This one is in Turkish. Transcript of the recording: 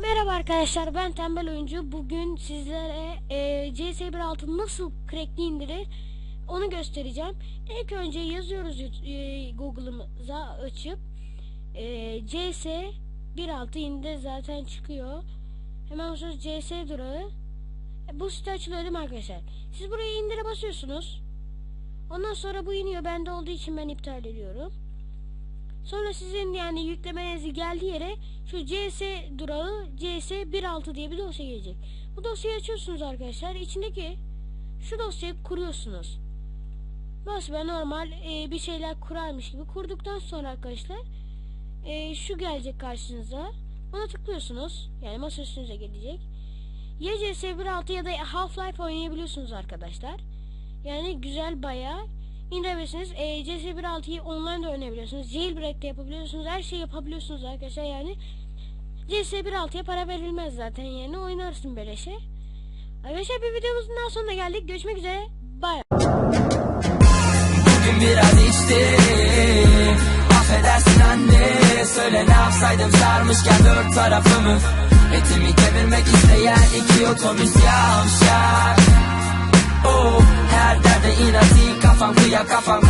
Merhaba arkadaşlar ben Tembel Oyuncu. Bugün sizlere e, CS 1.6 nasıl crackli indirir onu göstereceğim. İlk önce yazıyoruz e, Google'ımıza açıp e, CS 1.6 indir zaten çıkıyor. Hemen sonra CS durağı. E, bu site açılıyor değil mi arkadaşlar? Siz buraya indire basıyorsunuz. Ondan sonra bu iniyor. Bende olduğu için ben iptal ediyorum. Sonra sizin yani yüklemenizi geldiği yere şu CS durağı CS 1.6 diye bir dosya gelecek. Bu dosyayı açıyorsunuz arkadaşlar. İçindeki şu dosyayı kuruyorsunuz. Nasıl ben normal e, bir şeyler kurarmış gibi kurduktan sonra arkadaşlar e, şu gelecek karşınıza. Ona tıklıyorsunuz. Yani masa üstünüze gelecek. Ya CS 1.6 ya da Half-Life oynayabiliyorsunuz arkadaşlar. Yani güzel bayağı indirebilirsiniz. E, CS 1.6'yı online de oynayabiliyorsunuz. Jailbreak de yapabiliyorsunuz. Her şeyi yapabiliyorsunuz arkadaşlar yani. CS 1.6'ya para verilmez zaten yani oynarsın beleşe. Arkadaşlar bir videomuzun daha sonuna geldik. Görüşmek üzere. Bye. Bugün biraz içtim Affedersin anne Söyle ne yapsaydım sarmışken dört tarafımı Etimi kemirmek isteyen iki otobüs yavşak y acá pa'